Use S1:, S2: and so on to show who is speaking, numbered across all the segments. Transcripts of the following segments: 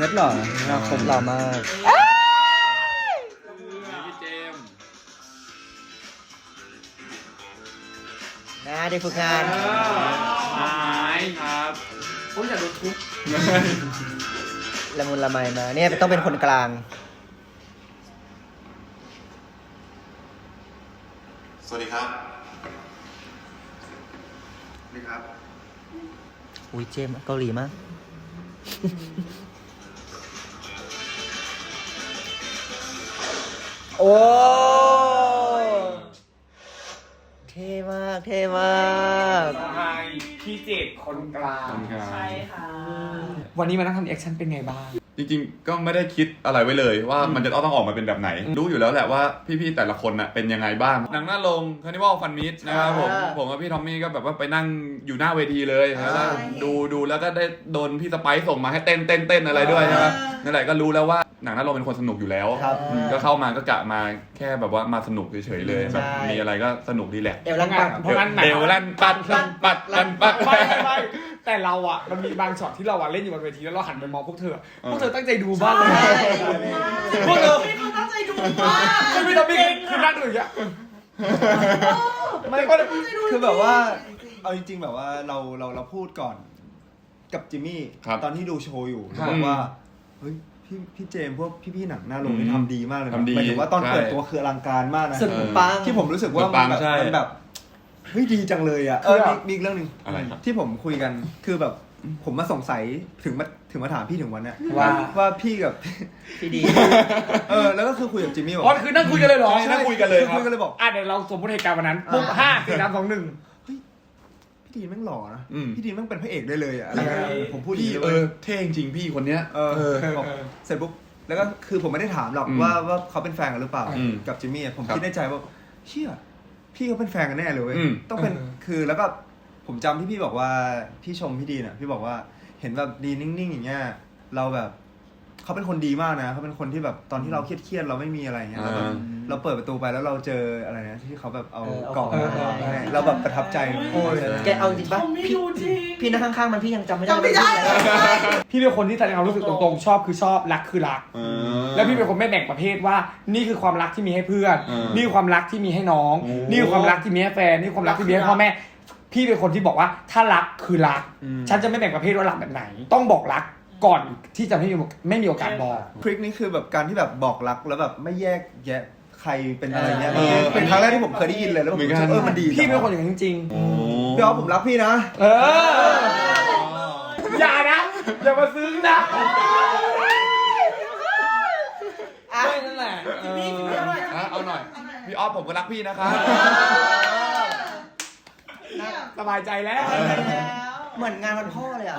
S1: เน็
S2: ตหล่อหน้าคมหล่อมาก
S1: พี่เจมส์
S2: นะเด็กฝึกงาน
S1: ไม้ครับ
S3: ผมอยากโดนทุบ
S2: ละมุนละไมมาเนี่ยต้องเป็นคนกลาง
S4: สวัสดีครับนี่ครับ
S2: อุ้ยเจมส์เกาหลีมาก โอ้เท่มากเท่มาก
S3: ใช่พี่เจดคนกลาง
S5: ใช่ค่ะ
S3: วันนี้มานั่งทำแอคชั่นเป็นไงบ้าง
S1: จริงๆ ก็ไม่ได้คิดอะไรไว้เลยว่ามันจะต้องออกมาเป็นแบบไหน รู้อยู่แล้วแหละว่าพี่ๆ แต่ละคนน่ะเป็นยังไงบ้าง หนังหน้าลงคานิวัลฟันมิดนะครับผม
S2: อ่า
S1: ผมกับพี่ทอมมี่ก็แบบว่าไปนั่งอยู่หน้าเวทีเลยแล้วก็ดูดูแล้วก็ได้โดนพี่สไปซ์ส่งมาให้เต้นเต้นเต้นอะไรด้วยใช่ไหมนั่นแหละก็รู้แล้วว่าหนังหน้าลงเป็นคนสนุกอยู่แล้ว
S2: ครับ
S1: ก็เข้ามาก็กะมาแค่แบบว่ามาสนุกเฉยๆเลยแบบ
S2: ใช่
S1: มีอะไรก็สนุกดีแหละ
S2: เอวลันปัง
S3: เพราะงั้นหนัง
S1: เดวลั่นปัดลั่นปัดลั่นปัด
S3: ไม่ไม่ไม่แต่เราอะมันมีบางช็อตที่เราอะเล่นอยู่บนเวทีแล้วเราหันไปมองพวกเธอพวกเธอตั้งใจดูมากเลยพวกเธอ
S5: พี่เขาตั้งใจดูมาก
S3: ไม่ไม่ต้องมีคือนั่งดูอย่างเงี้ย
S6: ไม่คือแบบว่า เอาจริงๆแบบว่าเราเราเราพูดก่อนกับจิมมี่
S1: ครับ
S6: ตอนที่ดูโชว์อยู่
S1: ครับ
S6: บอกว่าเฮ้ยพี่พี่เจมส์พวกพี่ๆหนังหน้าโรงนี่
S1: อืม
S6: ทำดีมากเลยนะ
S1: ทำดี
S6: หมายถึงว่าตอน
S1: ใช่
S6: เปิดตัวคืออลังการมากนะ
S2: สุดปัง
S6: ที่ผมรู้สึกว่า
S1: สุดปั
S6: มัน
S1: ง
S6: แบบ
S1: ใช่
S6: มันแบบ เฮ้ยดีจังเลยอะ เออมีมีอีกเรื่องหนึ่ง
S1: อะไรครับ
S6: ที่ผมคุยกันคือแบบผมมาสงสัยถึงมาถึงมาถามพี่ถึงวันเนี้ย
S3: ว่า
S6: ว่าพี่กับ
S2: พี่ดี
S6: เออแล้วก็คือคุยกับจิมมี่บอก
S3: อ๋อคือนั่งคุยกันเลยเหรอ
S1: ใช่นั่งคุยกันเลยครับ
S6: คุยกันเลยบอก
S3: อะเดี๋ยวเราสมมติเหตุการณ์วันนั้นปุ๊บห้าสี่สามสองหนึ่ง
S6: พี่ดีนแม่งหล่อนะ
S1: อืม
S6: พี่ดีนแม่งเป็นพระเอกได้เลยอะอะไรเงี้ย
S3: เออ
S6: ผมพูด
S1: พี่
S6: ย่างนี้
S1: เอ
S6: เลย
S1: อเท่จริงพี่คนเนี้ย
S6: เออ
S1: เออ
S6: บอกเสร็จปุ๊บแล้วก็คือผมไม่ได้ถามหรอก
S1: อืม
S6: ว่าว่าเขาเป็นแฟนกันหรือเปล่า
S1: อืม
S6: กับจิมมี่อะผม
S1: ครับ
S6: คิดในใจว่าเชื่อ พี่เขาเป็นแฟนกันแน่เลยเว้ย
S1: อืม
S6: ต้องเป็น
S3: เออ
S6: คือแล้วก็ผมจำที่พี่บอกว่าพี่ชมพี่ดีน่ะ พี่บอกว่าเห็นแบบดีนิ่งๆอย่างเงี้ยเราแบบ เขาเป็นคนดีมากนะเขาเป็นคนที่แบบตอนที่เราเครียดๆเราไม่มีอะไรเงี้ยเราแบบ
S1: อ่า
S6: เราเปิดประตูไปแล้วเราเจออะไรนะที่เขาแบบเอา
S2: เออเอา
S6: กล่อง
S3: เออ
S6: มา
S3: เออเออ
S6: ให้เราแบบประทับใจ
S2: โอ้ยแกเอาจริงปะ
S5: เขาไม่
S2: พี่
S5: ดูจริง
S2: พี่นั่งข้างๆมันพี่ยังจำไม่ได้
S5: จำไม่ได้
S2: ว่าพี่อะไร
S3: พี่เป็นคนที่แสดงความรู้สึกตรงๆ ชอบคือชอบรักคือรัก
S1: เออ
S3: แล้วพี่เป็นคนไม่แบ่งประเภทว่า นี่คือความรักที่มีให้เพื่อน
S1: เออ
S3: นี่คือความรักที่มีให้น้อง
S1: โอ้
S3: นี่คือความรักที่มีให้แฟน นี่คือความรักที่มีให้พ่อแม่ พี่เป็นคนที่บอกว่าถ้ารักคือรัก ฉันจะไม่แบ่งประเภทว่ารักแบบไหน ต้องบอกรัก ก่อนที่จะไม่มีไม่มีโอกาสบอก
S6: ทริคนี้คือแบบการที่แบบบอกรักแล้วแบบไม่แยกแยะใครเป็นอะไรเงี้ย
S1: เออ
S6: เป็นครั้งแรกที่ผมเคยได้ยินเลยแล้วผม
S1: เหมือนกัน
S6: รู้สึกเออมันดี
S3: พี่เป็นคน
S6: จัง
S3: อย่างนั้นจริง
S1: โอ้
S6: พี่ออฟผมรักพี่นะ
S3: ๆเออ อย่านะ อย่ามาซึ้งนะ
S2: อะ
S3: ไม่นั่นแหละเออ
S1: อะเอาหน่อย พี่ออฟผมก็รักพี่นะครับ
S3: สบายใจแล้ว
S2: เหมือนงานวันพ่อเลยอะ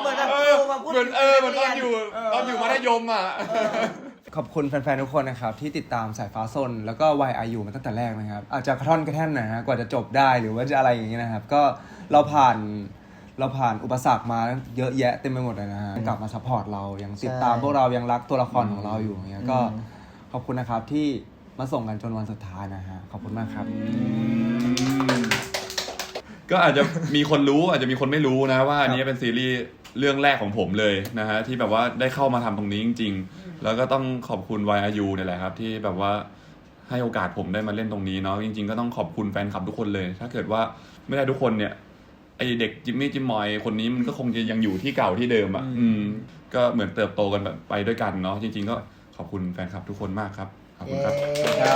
S2: เหมือนแบบครูมาพูด
S1: เหมือนเออเหมือนตอนอยู่ตอนอยู่มัธยมอะ
S6: ขอบคุณแฟนๆ ทุกคนนะครับ ที่ติดตามสายฟ้าซนแล้วก็ YIU มาตั้งแต่แรกนะครับ อาจจะกระท่อนกระแท่นนะฮะกว่าจะจบได้หรือว่าจะอะไรอย่างเงี้ยนะครับ ก็เราผ่านเราผ่านอุปสรรคมาเยอะแยะเต็มไปหมดเลยนะฮะกลับมาซัพพอร์ตเรายังติดตามพวกเรายังรักตัวละครของเราอยู่อย่างเงี้ยก็ขอบคุณนะครับที่มาส่งกันจนวันสุดท้ายนะฮะขอบคุณมากครับ
S1: ก็อาจจะมีคนรู้อาจจะมีคนไม่รู้นะว่าอันนี้เป็นซีรีส์เรื่องแรกของผมเลยนะฮะที่แบบว่าได้เข้ามาทำตรงนี้จริง ๆ แล้วก็ต้องขอบคุณ YRU เนี่ยแหละครับ ที่แบบว่าให้โอกาสผมได้มาเล่นตรงนี้เนาะจริง ๆ ก็ต้องขอบคุณแฟนคลับทุกคนเลย ถ้าเกิดว่าไม่ได้ทุกคนเนี่ยไอเด็กจิมมี่จิมมอยคนนี้มันก็คงจะยังอยู่ที่เก่าที่เดิมอะอืม ก็เหมือนเติบโตกันแบบไปด้วยกันเนาะจริง ๆ ก็ขอบคุณแฟนคลับทุกคนมากครับขอบคุณครับ
S2: เย้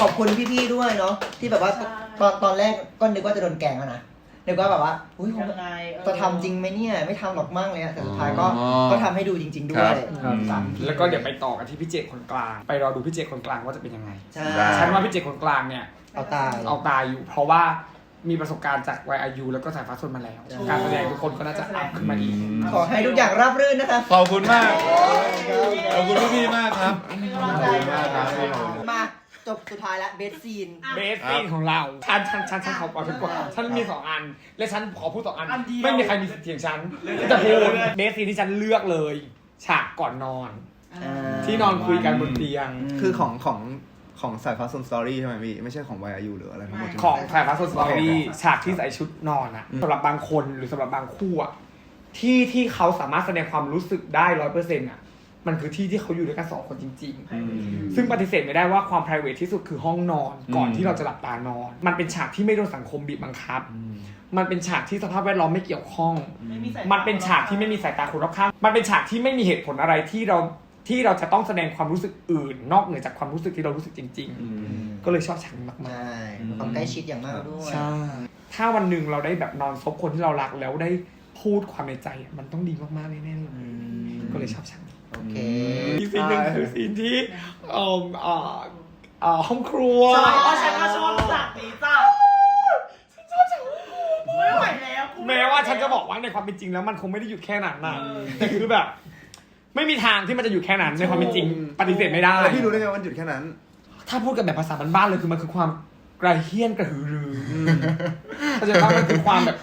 S2: ขอบคุณพี่ๆด้วยเนาะที่แบบว่า ตอนตอนแรกก็นึกว่าจะโดนแกล้งแล้วนะนึกว่าแบบว่าอุ้ยคง
S5: ยังไงเออ
S2: จะทำจริงไหมเนี่ย ไม่ทำหรอกมั่งเลยอะแต่สุดท้ายก็
S1: อ๋อ
S2: ก็ทำให้ดูจริง ๆ ด้วย
S1: ครับ
S2: สาม
S3: แล้วก็เดี๋ยวไปต่อกันที่พี่เจตคนกลาง ไปรอดูพี่เจตคนกลางว่าจะเป็นยังไง
S2: ใช่
S1: ได้
S3: ฉันว่าพี่เจตคนกลางเนี่ย
S2: เอาตาย
S3: เอาตายอยู่ เพราะว่ามีประสบการณ์จาก YIU แล้วก็สายฟ้าสนมาแล้ว
S2: ใช่
S3: การแสดงทุกคนก็น่าจะอัพขึ้นมาอีก
S2: ขอให้ทุกอย่างราบรื่นนะคะ
S1: ขอบคุณมาก ขอบคุณพี่ๆมากครับ
S2: มา จบสุดท้ายแล้วเบสซีน
S3: เบสซีนของเราฉันฉันฉันฉันขอเอาทุกคนฉันมีสองอัน และฉันขอพูดสองอัน
S5: อันเดียว
S3: ไม่มีใครมีสิทธิ์เถียงฉันจะพูดเบสซีนที่ฉันเลือกเลย ฉากก่อนนอน ที่นอนคุยกันบนเตียง
S6: คือของของของสายฟ้าโซนสตอรี่ใช่ไหมพี่ ไม่ใช่ของ YIU หรืออะไรทั้งหมดใช่ไหม
S3: ของสายฟ้าสดสตอรี่ฉากที่ใส่ชุดนอนอะสำหรับบางคนหรือสำหรับบางคู่อะที่ที่เขาสามารถแสดงความรู้สึกได้ร้อยเปอร์เซ็นต์อะ มันคือที่ที่เขาอยู่ด้วยกันสองคนจริง ๆ ซึ่งปฏิเสธไม่ได้ว่าความ p r i v a t ที่สุดคือห้องนอนก่อน
S1: อืม
S3: ที่เราจะหลับตานอน มันเป็นฉากที่ไม่โดนสังคมบีบบังคับ มันเป็นฉากที่สภาพแวดล้อมไม่เกี่ยวข้อง
S5: ไม่มีสายตา
S3: มันเป็นฉากที่ไม่มีสายตาคนรอบข้าง มันเป็นฉากที่ไม่มีเหตุผลอะไรที่เราที่เราจะต้องแสดงความรู้สึกอื่น นอกเหนือจากความรู้สึกที่เรารู้สึกจริง ๆ ก็เลยชอบฉากนี้มาก
S2: ใช่มีความใกล้ชิดอย่างมากด้วย
S3: ๆใช่ถ้าวันหนึ่งเราได้แบบนอนซบคนที่เรารักแล้วได้พูดความในใจอะมันต้องดีมากๆแน่ๆเลย
S2: อืม
S3: ก็เลยชอบฉากนี้
S2: โอเค
S3: อีกซีนหนึ่งคือซีนที่เอ่อเอ่อเอ่อห้องครัว
S5: ใช่เพราะฉันก็ชอบจากนี้จ้ะไม่ไหวแล้วกู
S3: แม้ว่าฉันจะบอกว่าในความเป็นจริงแล้วมันคงไม่ได้หยุดแค่นั้นนะแต่คือแบบ ไม่มีทางที่มันจะหยุดแค่นั้นในความเป็นจริงปฏิเสธไม่ได้
S6: แล้วพี่รู้ได้ไงว่ามันหยุดแค่นั้น
S3: ถ้าพูดกันแบบภาษาบ้านๆเลยคือมันคือความกระเฮี้ยนกระหือรือเข้าใจปะมันคือความแบบ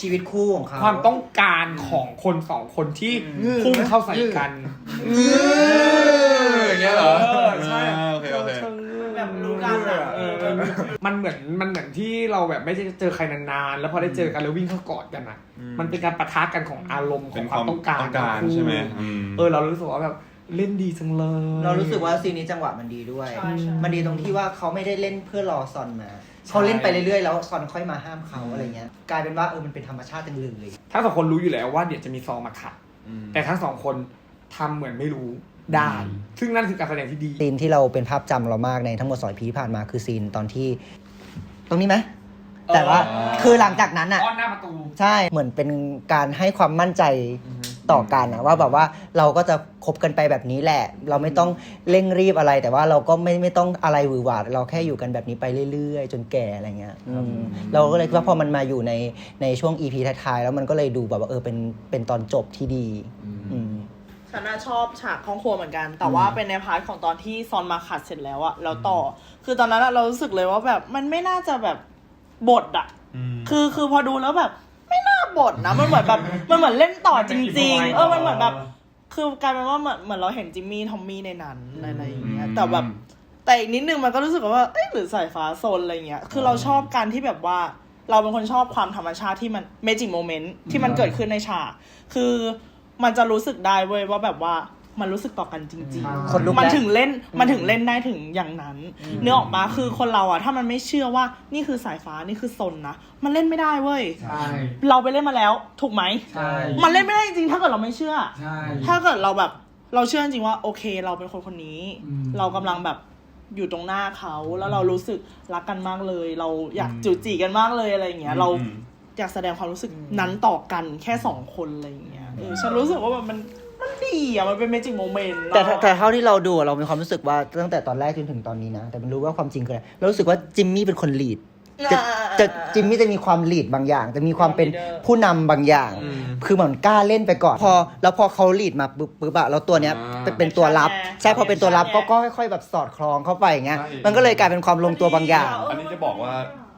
S2: ชีวิตคู่ของเขา
S3: ความต้องการของคนสองคนที่
S6: งื้อ
S3: พุ่งเข้าใส่
S6: งื้อ
S3: กัน
S1: อย่างเงี้ยเหรอ
S3: เออใช่
S1: อ่าโอเคโอเค
S5: แบบรู้กันอะ เออแบบ
S3: มันเหมือนมันเหมือนที่เราแบบไม่ได้เจอใครนานๆแล้วพอได้เจอกันแล้ววิ่งเข้ากอดกันอะมันเป็นการปะทะกันของอารมณ์ข
S1: เป็
S3: อง
S1: นความม
S3: คาวต้องการ
S1: ต้องการ
S3: ทั้งคู่
S1: ใช่ไหมอืม
S3: เออเรารู้สึกว่าแบบ เล่นดีจังเลย
S2: เรารู้สึกว่าซีนนี้จังหวะมันดีด้วย
S5: ใช่ใช่
S2: มันดีตรงที่ว่าเขาไม่ได้เล่นเพื่อรอซอนมาเขาเล่นไปเรื่อยๆแล้วซอนค่อยมาห้ามเขาอะไรเงี้ย กลายเป็นว่าเออมันเป็นธรรมชาติจังเลย
S3: ทั้งสองคนรู้อยู่แล้วว่าเดี๋ยวจะมีซองมาขัดแต่ทั้งสองคนทำเหมือนไม่รู้ได้ซึ่งนั่นคือการแสดงที่ดี
S2: ซีนที่เราเป็นภาพจำเรามากในทั้งหมดสอยพีที่ผ่านมาคือซีนตอนที่ ตรงนี้ไหมแต่ว่า
S1: เออ
S2: คือหลังจากนั้นอะ
S3: อ้อนหน้าประตู
S2: ใช่เหมือนเป็นการให้ความมั่นใจ ต่อกันนะว่าแบบว่าเราก็จะคบกันไปแบบนี้แหละ เราไม่ต้องเร่งรีบอะไร แต่ว่าเราก็ไม่ไม่ต้องอะไรหวือหวาเราแค่อยู่กันแบบนี้ไปเรื่อยๆ จนแก่อะไรเงี้ยอืมเราก็เลยคิดว่าพอมันมาอยู่ในในช่วง EP ท้ายๆแล้วมันก็เลยดูแบบว่าเออเป็นเป็นตอนจบที่ดีอืม
S5: ฉันน่ะชอบฉากห้องครัวเหมือนกัน แต่ว่าเป็นในพาร์ทของตอนที่ซอนมาขัดเสร็จแล้วอะแล้วต่อ คือตอนนั้นอะเรารู้สึกเลยว่าแบบมันไม่น่าจะแบบบทอะคือคือพอดูแล้วแบบ ไม่น่าบทนะ มันเหมือนแบบ มันเหมือนเล่นต่อจริง ๆ เออ มันเหมือนแบบ คือกลายเป็นว่าเหมือนเหมือนเราเห็นจิมมี่ทอมมี่ในนั้นอะไรอย่างเงี้ย แต่แบบ แต่อีกนิดนึงมันก็รู้สึกว่า เอ้ยหรือสายฟ้าโซนอะไรเงี้ย คือเราชอบการที่แบบว่า เราเป็นคนชอบความธรรมชาติที่มันเมจิกโมเมนต์ที่มันเกิดขึ้นในฉาก คือมันจะรู้สึกได้เว้ยว่าแบบว่า มันรู้สึกต่อกันจริง
S2: คนลุก
S5: ๆ มัน
S2: แล้ว
S5: ถึงเล่นมันถึงเล่นได้ถึงอย่างนั้น เนื้อออกมาคือคนเราอะถ้ามันไม่เชื่อว่านี่คือสายฟ้านี่คือโซนนะมันเล่นไม่ได้เว้ย
S3: ใช่
S5: เราไปเล่นมาแล้ว ถูกไหม
S3: ใช่
S5: มันเล่นไม่ได้จริงๆถ้าเกิดเราไม่เชื่อ
S3: ใช่
S5: ถ้าเกิดเราแบบเราเชื่อจริงๆว่าโอเค เราเป็นคนคนนี้
S3: อืม
S5: เรากำลังแบบอยู่ตรงหน้าเขาแล้วเรารู้สึกรักกันมากเลย เราอยากจูจีกันมากเลยอะไรอย่างเงี้ย เรา
S1: อืม
S5: อยากแสดงความรู้สึกนั้นต่อกันแค่สองคนอะไรอย่างเงี้ยเออฉันรู้สึกว่าแบบมันมัน ดีอะมันเป็นเมจิกโมเมนต์
S2: แต่ถ้าแต่เท่าที่เราดูอะเรามีความรู้สึกว่าตั้งแต่ตอนแรกจนถึงตอนนี้นะ แต่ไม่รู้ว่าความจริงคืออะไรเรารู้สึกว่าจิมมี่เป็นคนลีด จะจะจิมมี่จะมีความลีดบางอย่าง จะมีความเป็นผู้นำบางอย่าง คือเหมือนกล้าเล่นไปก่อน พอ แล้วพอเขาลีดมาปุ๊บปุ๊บอะแล้วตัวเนี้ย
S1: อ่า
S2: เป็นเป็นตัวรับ ใช่พอเป็นตัวรับก็ก็ค่อย ๆ แบบสอดคล้องเข้าไปอย่างเงี้ย
S1: ใช่
S2: มันก็เลยกลายเป็นความลงตัวบางอย่าง
S1: อันนี้จะบอกว่า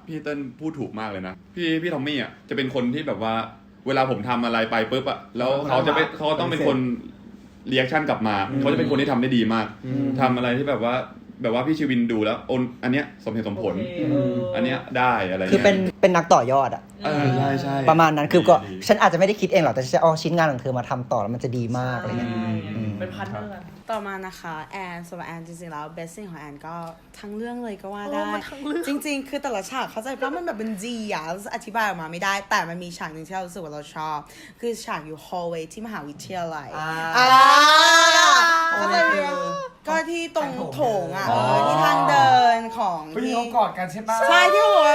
S1: พี่เติ้ลพูดถูกมากเลยนะ พี่พี่ทอมมี่อะจะเป็นคนที่แบบว่า เวลาผมทำอะไรไปปุ๊บอะแล้วเขาจะเป็นเขาต้องเป็นคนเรีแอคชั่นกลับมาเขาจะเป็นคนที่ทำได้ดีมากทำอะไรที่แบบว่า แบบว่าพี่ชีวินดูแล้วโอนอันเนี้ยสมเหตุสมผล
S5: โอเคเอออั
S1: อันเนี้ยได้อะไร
S2: คือ
S1: เงี้ย
S2: เป็นเป็นนักต่อยอดอะ
S1: เออใช่ใช่
S2: ประมาณนั้นคือก็
S1: ดี
S2: ฉันอาจจะไม่ได้คิดเองหรอกแต่ฉันจะเอาชิ้นงานของเธอมาทำต่อแล้วมันจะดีมากอะไรเงี้ย
S5: ใช่
S2: อืม
S5: เป็นพาร์ทเนอร์กัน
S7: ต่อมานะคะแอนสำหรับแอนจริงๆแล้วเบสซิ่งของแอนก็ทั้งเรื่องเลยก็ว่า
S5: เออ
S7: ได้
S5: มันทั้งเรื่อง
S7: จริง ๆ คือแต่ละฉากเข้าใจว่ามันแบบเป็นจีอะอธิบายออกมาไม่ได้ แต่มันมีฉากหนึ่งที่เรารู้สึกว่าเราชอบ คือฉากอยู่ hallway ที่มหาวิทยาลัย
S2: อ่า
S7: อ่า เข้าใจไหมก็ที่ตรงโถงอะ
S3: อ๋อ
S7: เออที่ทางเดินของ
S3: ผู้หญิง
S7: ที่
S3: เขากอดกันใช่ปะ
S7: ใช่ที่หัว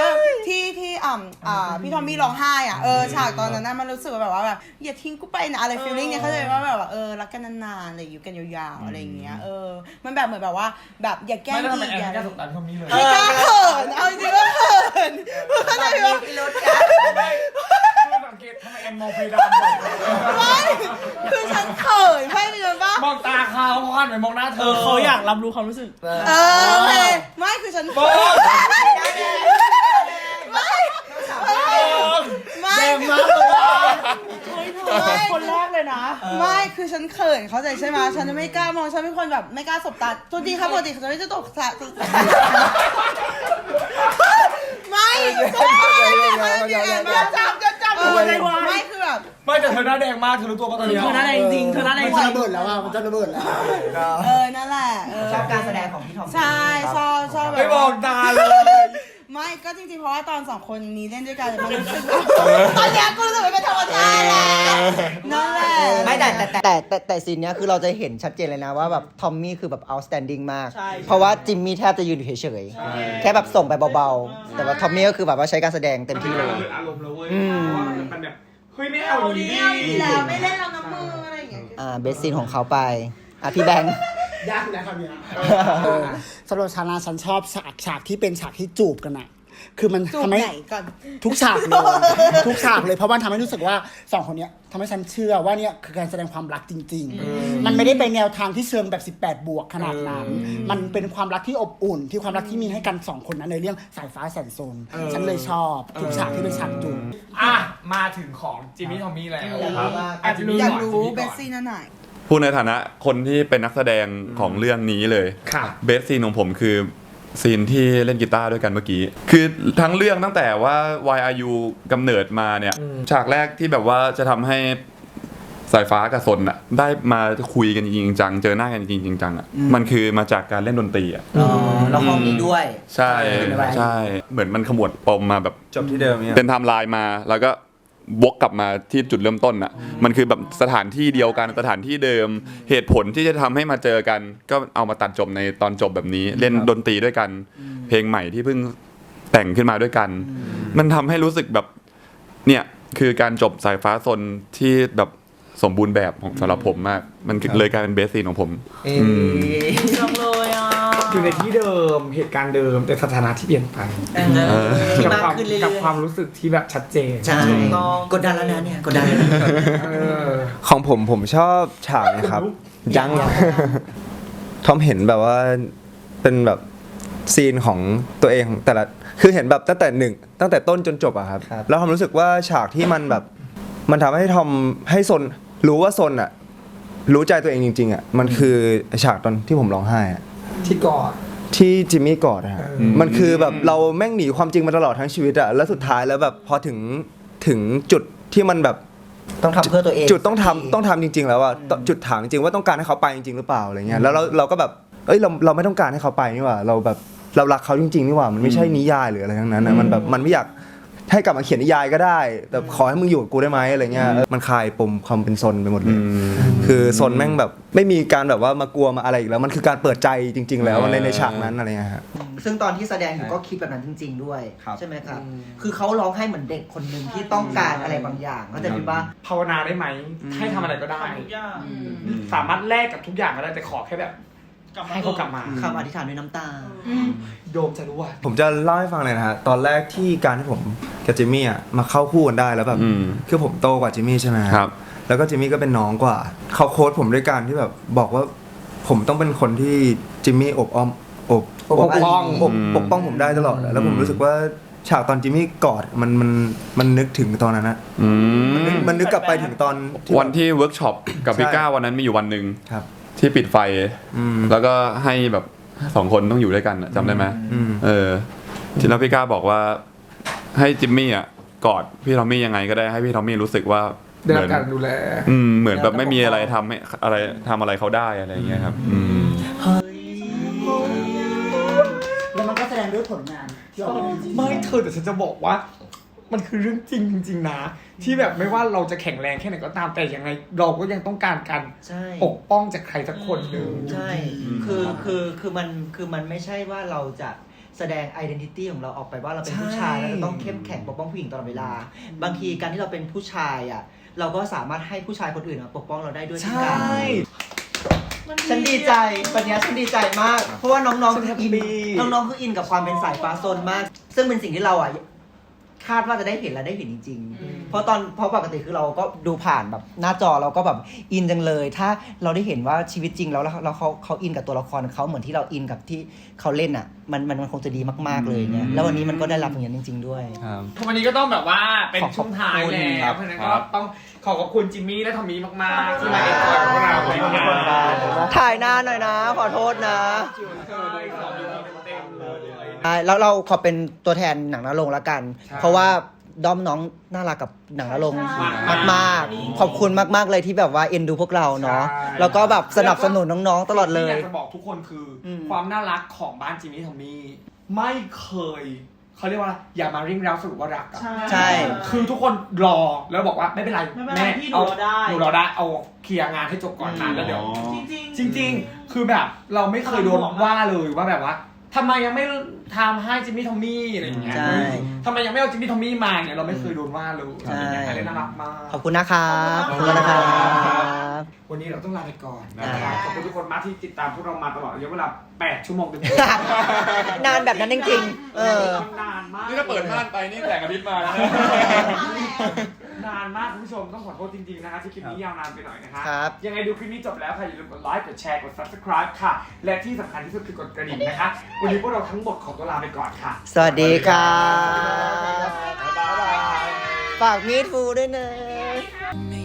S7: ที่ที่อ่ำอ่าพี่ทอมมี่ร้องไห้อะเออฉากตอนนั้นน่ะมันรู้สึกว่าแบบว่าแบบอย่าทิ้งกูไปนะอะไรฟีลลิ่งเนี่ยเขาใจว่าแบบว่าเออรักกันนานๆอะไรอยู่กันยาวๆอะไรอย่างเงี้ยเออมันแบบเหมือนแบบว่าแบบอย่าแกล้ง
S3: ไม่แล้วทำไม
S7: อีก
S3: แอน
S7: อย่า
S3: ไม่กล้าสบตาพี่ทอมมี่เลย
S7: ไม่กล้าเขินเอาจริงๆว่าเขินเข้าใจปะ
S3: คือสังเกตทำไมแอนมองเพดานบ่อย
S7: ไม่คือ
S3: องตาเขาเขาหันไปมองหน้าเธ
S5: เอ
S3: อ
S5: อเขาอยากรับรู้ความรู้สึก
S7: เออโอเคไม่คือฉัน
S3: โบง
S7: ไม่
S3: เต็มมากเลยว่ะ
S5: เฮ้ยเธอคนแรกเลยนะ
S7: ไม่คือฉันฉันเขินเข้าใจใช่ไหมฉันไม่กล้ามองฉันเป็นคนแบบไม่กล้าสบตาทุกทีครับปกติฉันไม่จะตกสะไม่ก็จะจับจะ จับอะไรวะไม่คือแบบ
S3: ไม่แต่เธอหน้าแดงมากเธอรู้ตัวป่ะตอนเนี้ย
S5: เธอหน้าแดงจริงเธอหน้าแดง
S8: มัน
S5: จ
S8: จะ
S5: ริง
S8: ระเบิดแล้วอะมันจะระเบิดแล้ว
S7: เออนั่นแหละเออ
S2: ชอบการแสดงของพี่ทอม
S7: ใช่ชอบชอบแบ
S3: ไม่
S7: บ
S3: บอกตาเลย
S7: ไม่ก็จริงๆเพราะว่าตอนสองคนนี้เล่นด้วยกันมันรู้สึกว่าตอนเนี้ยกูรู้สึกว่าเป็นธรรมชาติแล้วนั่นแหละ
S2: ไม่แต่แต่แต่แต่แต่ซีนเนี้ยคือเราจะเห็นชัดเจนเลยนะว่าแบบทอมมี่คือแบบ outstanding มาก
S5: ใช่
S2: เพราะว่าจิมมี่แทบจะยืนอยู่เฉยๆแค่แบบส่งไปเบาๆ แต่ว่าทอมมี่ก็คือแบบว่าใช้การแสดงเต็มที่เลย
S3: อารมณ์แล้วเว้ย
S2: อืม
S3: เพราะว่ามันแบบเฮ้ยไม่เอาดี
S7: ไม่เอาดีแล้วไม่เล่นแล้วนะมืออะไรอย่างเงี้ย
S2: อ่าเบสซีนของเขาไป อะพี่แบงค์
S8: ยากแล้วคำเนี้ยเออสำหรับชานาฉันชอบฉากฉากที่เป็นฉากที่จูบกันอะคือมัน
S7: จูบ
S8: ทำให้
S7: ไหนก่อน
S8: ทุกฉากเลย ทุกฉากเลยเพราะมันทำให้รู้สึกว่าสองคนเนี้ยทำให้ฉันเชื่อว่าเนี่ยคือการแสดงความรักจริง ๆ มันไม่ได้เป็นแนวทางที่เชิงแบบ 18 บวกขนาดนั้น มันเป็นความรักที่อบอุ่น ที่ความรักที่มีให้กันสองคนนั้นในเรื่องสายฟ้าแสนโซนฉันเลยชอบ ทุกฉากที่เป็นฉากจูบ
S3: อะ มาถึงของจิมมี่ทอมมี่แล้วครับอะจิมมี่
S7: อยาก
S3: ก่น
S7: รู้
S3: จิมมี่
S7: เบ
S3: ก่
S7: ส
S3: อน
S7: ซี่นั่นไหน
S1: พูดในฐานะคนที่เป็นนักแสดงของเรื่องนี้เลย
S3: ครับ
S1: เบสซีนของผมคือซีนที่เล่นกีตาร์ด้วยกันเมื่อกี้ คือทั้งเรื่องตั้งแต่ว่า YRU กำเนิดมาเนี่ย ฉากแรกที่แบบว่าจะทำให้สายฟ้ากับสนอะได้มาคุยกันจริงๆจัง เจอหน้ากันจริงๆจังอะมันคือมาจากการเล่นดนตรีอะ
S2: อ๋อแล้วห้องนี้ด้วย
S1: ใช่
S2: เป็นอะไร
S1: ใช่ เหมือนมันขมวดปมมาแบบ
S6: จบที่เดิมเนี่ย
S1: เป็นไทม์ไลน์มาแล้วก็ วกกลับมาที่จุดเริ่มต้นอะมันคือแบบสถานที่เดียวกันสถานที่เดิม เหตุผลที่จะทำให้มาเจอกัน ก็เอามาตัดจบในตอนจบแบบนี้ เล่นดนตรีด้วยกัน เพลงใหม่ที่เพิ่งแต่งขึ้นมาด้วยกัน มันทำให้รู้สึกแบบเนี่ยคือการจบสายฟ้าซนที่แบบสมบูรณ์แบบของสำหรับผมมาก มันเลยกลายเป็นเบสซีนของผมอืม
S5: จังเลย อะ
S3: อยู่ในที่เดิมเหตุการณ์เดิมแต่สถานะที่เปลี่ยนไป
S2: เออที่
S3: กับ
S2: มาก
S3: ความ
S2: ขึ้นเรื่อยๆ
S3: กับความรู้สึกที่แบบชัดเจน
S2: ใช่กดดันแล้วนะเนี่ยกดดันแล้วนะ
S3: เออ
S6: ของผมผมชอบฉากนะครับ ยัง ทอมเห็นแบบว่าเป็นแบบซีนของตัวเองแต่ละคือเห็นแบบตั้งแต่หนึ่งตั้งแต่ต้นจนจบอะครับ
S2: ครับ
S6: แล้วทอมรู้สึกว่าฉากที่มันแบบ มันทำให้ทอมให้ซนรู้ว่าซนอะรู้ใจตัวเองจริง ๆอะมันคือฉากตอนที่ผมร้องไห้อะ
S3: ที่กอด
S6: ที่จิมมี่กอดอะฮะ
S3: อืม
S6: มันคือแบบเราแม่งหนีความจริงมาตลอดทั้งชีวิตอะแล้วสุดท้ายแล้วแบบพอถึงถึงจุดที่มันแบบ
S2: ต้องทำเพื่อตัวเอง
S6: จุดต้องทำต้องทำจริง ๆ แล้วอะจุดถามจริงว่าต้องการให้เขาไปจริง ๆ หรือเปล่าอะไรเงี้ยแล้วเราเราก็แบบเอ้ยเราเราไม่ต้องการให้เขาไปนี่หว่า เราแบบเรารักเขาจริงๆนี่หว่า มันไม่ใช่นิยายหรืออะไรทั้งนั้นนะมันแบบมันไม่อยาก ให้กลับมาเขียนนิยายก็ได้ แต่ขอให้มึงอยู่กับกูได้ไหมอะไรเงี้ยมันคลายปมความเป็นซนไปหมดเลยคือซนแม่งแบบไม่มีการแบบว่ามากลัวมาอะไรอีกแล้ว มันคือการเปิดใจจริง ๆ แล้วในในฉากนั้นอะไรเงี้ยฮะ
S2: ซึ่งตอนที่แสดงอยู่ก็คิดแบบนั้นจริง ๆ ด้วย
S6: ครับ
S2: ใช่ไหมครับ คือเขาร้องให้เหมือนเด็กคนหนึ่งที่ต้องการอะไรบางอย่างเข้าใจไหมว่า
S3: ภาวนาได้ไหม ให้ทำอะไรก็ได้
S5: ทุกอย่าง
S3: สามารถแลกกับทุกอย่างก็ได้แต่ขอแค่แบบ
S5: กลับมา
S3: ให้เขากลับมา
S2: คำอธิษฐานด้วยน้ำตา
S3: โดมจะรู้ว่า
S6: ผมจะเล่าให้ฟังเลยนะฮะ ตอนแรกที่การที่ผม กับจิมมี่อะมาเข้าคู่กันได้แล้วแบบ
S1: อืม
S6: คือผมโตกว่าจิมมี่ใช่ไหมฮะ
S1: ครับ
S6: แล้วก็จิมมี่ก็เป็นน้องกว่า เขาโค้ชผมด้วยการที่แบบบอกว่าผมต้องเป็นคนที่จิมมี่อบอ้อมอบ
S2: ปกป้อง
S6: อบ
S1: อืม
S6: ปกป้องผมได้ตลอดอะแล้วผมรู้สึกว่าฉากตอนจิมมี่กอดมันมันมันนึกถึงตอนนั้นนะ
S1: อื
S6: มันนึก
S1: ม
S6: มันนึกกลับไปถึงตอนที่
S1: วันที่เวิร์กช็อปกับ
S6: ใช่
S1: พี่ก้าวันนั้นมีอยู่วันหนึ่ง
S6: ครับ
S1: ที่ปิดไฟ
S6: อืม
S1: แล้วก็ให้แบบสองคนต้องอยู่ด้วยกันอะจำได้ไหม
S6: อืม
S1: เออที่แล้วพี่ก้าบอกว่า ให้จิมมี่อะกอดพี่ทอมมี่ยังไงก็ได้ให้พี่ทอมมี่รู้สึกว่า
S3: ได้
S1: เห
S3: รั
S1: มื
S3: บ
S1: อน
S3: การดูแล
S1: อืมเหมือนแบบไม่มีอะไรทำให้อะไรทำอะไรเขาได้อะไรอย่างเงี้ยครับ อืม
S8: แล้วมันก็แสดงด้วยผลงานที่ออกมาจริงๆ
S3: ไม่เธอแต่ฉันจะบอกว่า มันคือเรื่องจริงจริง ๆ นะ ที่แบบไม่ว่าเราจะแข็งแรงแค่ไหนก็ตามแต่ยังไง เราก็ยังต้องการการ
S2: ใช่
S3: ปกป้องจากใครสักคนหนึ่ง
S2: ใช่ คือ คือ คือมัน คือมันไม่ใช่ว่าเราจะ แสดง identity ของเราออกไปว่าเราเป็นผู้ชาย
S3: ใช่
S2: แล้วเราต้องเข้มแข็งปกป้องผู้หญิงตลอดเวลา บางทีการที่เราเป็นผู้ชายอะเราก็สามารถให้ผู้ชายคนอื่นอะปกป้องเราได้ด้วยเช่น
S3: ใช่
S2: กันฉันดีใจวันนี้ฉันดีใจมาก เพราะว่าน้อง
S3: ฉัน
S2: ๆ
S3: แฮ
S2: คือ
S3: ปปี้
S2: อินน้องๆคืออินกับความเป็นสายฟ้าโซนมาก ซึ่งเป็นสิ่งที่เราอะคาดว่าจะได้เห็นและได้เห็นจริง ๆ เพราะตอนเพราะปกติคือเราก็ดูผ่านแบบหน้าจอเราก็แบบอินจังเลย ถ้าเราได้เห็นว่าชีวิตจริงแล้วแล้วแล้วเขาเขาอินกับตัวละครเขาเหมือนที่เราอินกับที่เขาเล่นอะ มันมันมันคงจะดีมากๆเลยเนี่ยแล้ววันนี้มันก็ได้รับอย่างนั้นจริง ๆ ด้วย
S6: ครับ
S3: วันนี้ก็ต้องแบบว่าเป็น
S2: ขอขอบ
S3: ช่วงท้าย
S2: คุณ
S3: แล้
S1: ครั
S3: ว
S1: บ
S3: เพราะฉะนั้น
S1: ค
S3: ก็
S1: รับ
S3: ต้องขอขอบคุณจิมมี่และทอมมี่มากๆที่มาเอ็นจอยกับพวกเราในงาน
S2: ถ่ายหน้าหน่อยนะ ขอโทษนะ
S3: เธอได้ของดีๆเต็มๆเลย
S2: อ่าแล้วเราขอเป็นตัวแทนหนังนรงค์ละกัน
S3: ใช่
S2: เพราะว่า ด้อมน้องน่ารักกับหนังนรงค์
S3: ใช่
S2: มากๆ ขอบคุณมาก ๆ เลยที่แบบว่าเอ็นดูพวกเราเนาะ
S3: ใช่
S2: แล้วก็แบบสนับสนุนน้องๆ ตลอดเลย
S3: ที่อยากจะบอกทุกคนคืออ
S2: ม
S3: ความน่ารักของบ้านจิมมี่ทอมมี่ไม่เคยเขาเรียกว่าอะไรอย่ามาริ่งเร้าสรุปว่ารักอะ
S2: ใช่
S3: คือทุกคนรอแล้วบอกว่าไม่เป็นไร
S5: ไม่เป็นไรพี่หนู
S3: เอา
S5: รอได้
S3: หนูรอได้เอาเคลียร์งานให้จบก่อนนะแล้วเดี๋ยว
S5: จริง
S3: จริง ๆ คือแบบเราไม่เคยโดนว่าเลยว่าแบบว่า ทำไมยังไม่ทำให้จิมมี่ทอมมี่อะไรอย่างเงี้ย
S2: ใช่
S3: ทำไมยังไม่เอาจิมมี่ทอมมี่มาเนี่ยเราไม่เคยโดนว่าเลย
S2: ใช่
S3: อะไรน่ารักมาก
S2: ขอบคุณนะครับ ขอบคุณนะครับ
S3: วันนี้เราต้องลาไปก่อน
S1: ได้
S3: นะครับขอบคุณทุกคนมากที่ติดตามพวกเรามาตลอดระยะเวลา 8 ชั่วโมงเต็ม
S2: นานแบบนั้นจริงๆ เออ
S3: นานมาก
S1: นี่ถ้าเปิดม่านไปนี่แต่งอาทิตย์มาแล้วนะ
S3: นานมากคุณผู้ชมต้องขอโทษจริงๆนะคะที่คลิปนี้ยาวนานไปหน่อยนะคะ
S2: ครับ
S3: ยังไงดูคลิปนี้จบแล้วค่ะอย่าลืมกดไลค์กดแชร์กด subscribe ค่ะ และที่สำคัญที่สุดคือกดกระดิ่งนะคะ วันนี้พวกเราทั้งหมดขอตัวลาไปก่อนค่ะ
S2: สวัสดีครับ
S3: บ๊ายบาย
S2: ฝากมีดฟูด้วยนะ
S9: ไม่